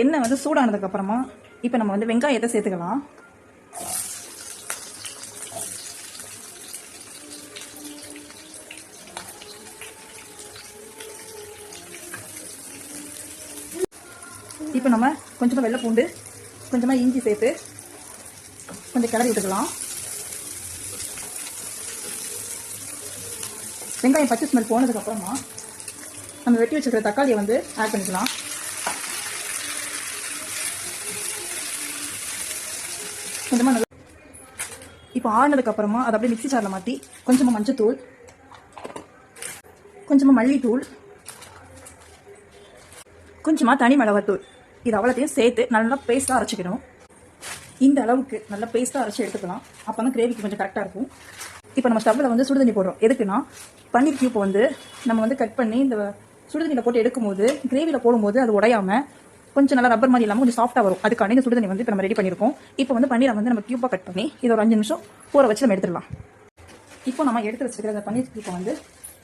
எண்ணெய் வந்து சூடானதுக்கு அப்புறமா இப்போ நம்ம வந்து வெங்காயத்தை சேர்த்துக்கலாம். இப்போ நம்ம கொஞ்சமாக வெள்ளை பூண்டு கொஞ்சமாக இஞ்சி சேர்த்து கொஞ்சம் கிளறி விட்டுக்கலாம். வெங்காயம் பச்சை ஸ்மெல் போனதுக்கப்புறமா நம்ம வெட்டி வச்சிருக்கிற தக்காளியை வந்து ஆட் பண்ணிக்கலாம். கொஞ்சமாக நல்லா இப்போ ஆறுனதுக்கு அப்புறமா அதை அப்படியே மிக்ஸி சாரில் மாற்றி கொஞ்சமாக மஞ்சத்தூள் கொஞ்சமாக மல்லித்தூள் கொஞ்சமாக தனி மிளகாத்தூள். இது அவ்வளோத்தையும் சேர்த்து நல்லா பேஸ்ட்டாக அரைச்சிக்கணும். இந்த அளவுக்கு நல்லா பேஸ்ட்டாக அரைச்சி எடுத்துக்கலாம். அப்போ தான் கிரேவிக்கு கொஞ்சம் கரெக்டாக இருக்கும். இப்போ நம்ம ஸ்டவ்வில் வந்து சுடுதண்ணி போடுறோம். எதுக்குன்னா பன்னீர் கியூப் வந்து நம்ம வந்து கட் பண்ணி இந்த சுடுதண்ணியில் போட்டு எடுக்கும்போது கிரேவியில் போடும்போது அது உடையாமல் கொஞ்சம் நல்லா ரப்பர் மாதிரி இல்லாமல் கொஞ்சம் சாஃப்ட்டாக வரும். அதுக்கான இந்த சுடுதண்ணி வந்து இப்போ நம்ம ரெடி பண்ணியிருக்கோம் இப்போ வந்து பன்னீரை வந்து நம்ம கியூப்பாக கட் பண்ணி இது ஒரு அஞ்சு நிமிஷம் ஊற வச்சு நம்ம எடுத்துடலாம். இப்போ நம்ம எடுத்து வச்சுருக்கிற அந்த பன்னீர் கியூப்பை வந்து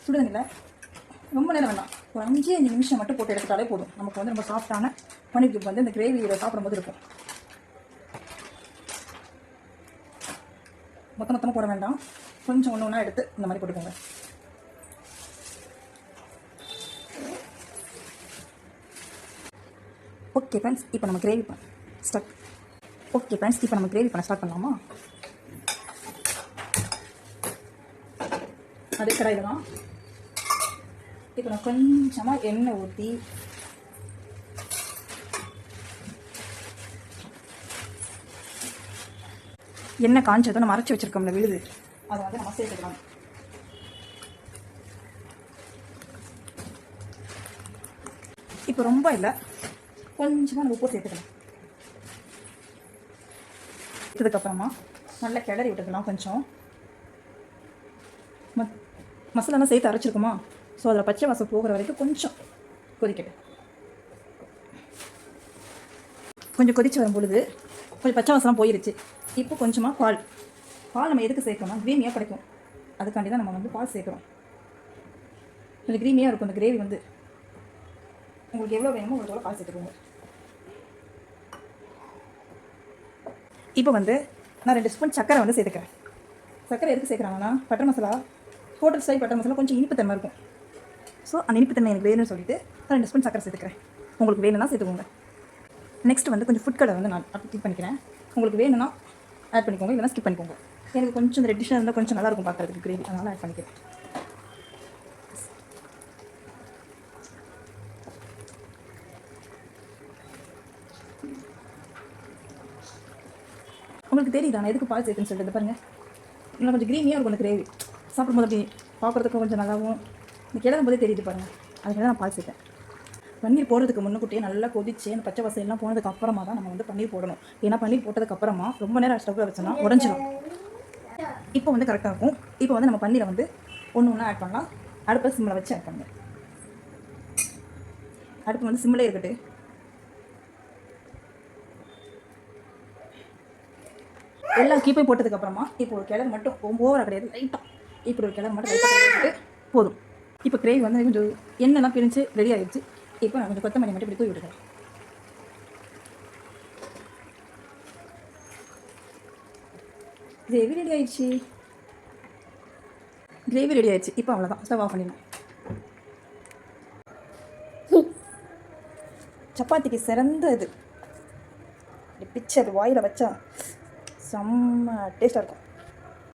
சுடுதண்ணியில் ரொம்ப நேரம் வேண்டாம் ஒரு அஞ்சு அஞ்சு நிமிஷம் மட்டும் போட்டு எடுத்துட்டாலே போதும். நமக்கு வந்து ரொம்ப சாஃப்டான பன்னீர் கியூப் வந்து இந்த கிரேவியில் சாப்பிடும்போது இருக்கும். மொத்த மொத்தமாக போட வேண்டாம். கொஞ்சம் ஒன்று ஒன்றா எடுத்து இந்த மாதிரி போட்டுக்கோங்க. ஓகே ஃப்ரெண்ட்ஸ் இப்போ நம்ம கிரேவி பண்ண ஸ்டார்ட் ஓகே ஃப்ரெண்ட்ஸ் இப்போ நம்ம கிரேவி பண்ண ஸ்டார்ட் பண்ணலாமா? அதே கடாயில் தான். இப்போ நான் கொஞ்சமாக எண்ணெய் ஊற்றி எண்ணெய் காஞ்சதும் நம்ம அரைச்சி வச்சிருக்கோம்ல விழுது. அதை வந்து நம்ம சேர்த்துக்கலாம். இப்போ ரொம்ப இல்லை. கொஞ்சமாக நம்ம உப்பு சேர்த்துக்கலாம். சேர்த்ததுக்கப்புறமா நல்லா கிளறி விட்டுக்கலாம் கொஞ்சம். ம மசாலாலாம் சேர்த்து அரைச்சிருக்குமா? ஸோ அதில் பச்சை வாசம் போகிற வரைக்கும் கொஞ்சம் கொதிக்கட்டும். கொஞ்சம் கொதிச்சு வரும் பொழுது கொஞ்சம் பச்சை வாசலாம் போயிருச்சு. இப்போ கொஞ்சமாக பால். பால் நம்ம எதுக்கு சேர்க்கணும் க்ரீமியாக கிடைக்கும். அதுக்காண்டி தான் நம்ம வந்து பால் சேர்க்குறோம். கொஞ்சம் க்ரீமியாக இருக்கும் அந்த கிரேவி வந்து. உங்களுக்கு எவ்வளோ வேணுமோ உங்களுக்கு பால் சேர்த்துக்கோங்க. இப்போ வந்து நான் ரெண்டு ஸ்பூன் சக்கரை வந்து சேர்த்துக்கிறேன். சக்கரை எதுக்கு சேர்க்குறாங்கன்னா butter masala hotel style butter masala கொஞ்சம் இனிப்புத்தன்மை இருக்கும். ஸோ அந்த இனிப்புத்தன்மை எனக்கு வேணும்னு சொல்லிட்டு நான் ரெண்டு ஸ்பூன் சக்கரை சேர்த்துக்கிறேன். உங்களுக்கு வேணும்னா சேர்த்துக்கோங்க. நெக்ஸ்ட் வந்து கொஞ்சம் ஃபுட் கலர் வந்து நான் ஸ்கிப் பண்ணிக்கிறேன். உங்களுக்கு வேணும்னா ஆட் பண்ணிக்கோங்க இல்லைனா ஸ்கிப் பண்ணிக்கோங்க. எனக்கு கொஞ்சம் இந்த ரெட்டிஷாக இருந்தால் கொஞ்சம் நல்லா இருக்கும் பார்க்குறதுக்கு கிரேவி அதனால் ஆட் பண்ணிக்கிறேன். உங்களுக்கு தெரியுதா? நான் எதுக்கு பால் சேர்த்துன்னு சொல்லிட்டு பாருங்கள் இன்னும் கொஞ்சம் க்ரீமியாக இருக்கும் கிரேவி சாப்பிடும்போது அப்படி பார்க்குறதுக்கும் கொஞ்சம் நல்லாவும் இந்த கிளறும் போதே தெரியுது பாருங்கள் அதுக்கு தான் நான் பால் சேர்த்தேன். பன்னீர் போடுறதுக்கு முன்னுக்கூட்டியே நல்லா கொதிச்சு அந்த பச்சை வசையெல்லாம் போனதுக்கு அப்புறமா தான் நம்ம வந்து பன்னீர் போடணும். ஏன்னா பன்னீர் போட்டதுக்கு அப்புறமா ரொம்ப நேரம் ஸ்டவ்வில் வச்சோம்னா உடஞ்சிடும் இப்போ வந்து கரெக்டாக இருக்கும். இப்போ வந்து நம்ம பன்னீரை வந்து ஒன்று ஒன்றா ஆட் பண்ணலாம். அடுப்பை சிம்மில் வச்சு ஆட் பண்ணுங்க அடுப்பு வந்து சிம்மில் இருக்கட்டு எல்லா கீப்பையும் போட்டதுக்கு அப்புறமா இப்போ ஒரு கிளறு மட்டும் ஓவராக கிடையாது லைட்டாக இப்படி ஒரு கிளறு மட்டும் லைட்டாக போட்டு போதும். இப்போ கிரேவி வந்து கொஞ்சம் எண்ணெய்லாம் பிரிஞ்சு ரெடி ஆயிடுச்சு. இப்போ நான் கொஞ்சம் கொத்தமல்லி மட்டும் இப்படி தூவி விடுறேன் கிரேவி ரெடி ஆயிடுச்சு. கிரேவி ரெடி ஆயிடுச்சு. இப்போ அவ்வளோதான் ஸ்டவ் ஆஃப் பண்ணிடணும். சப்பாத்திக்கு சிறந்த இது பிச்சர் வாயில் வச்சா செம்ம டேஸ்ட்டாக இருக்கும்.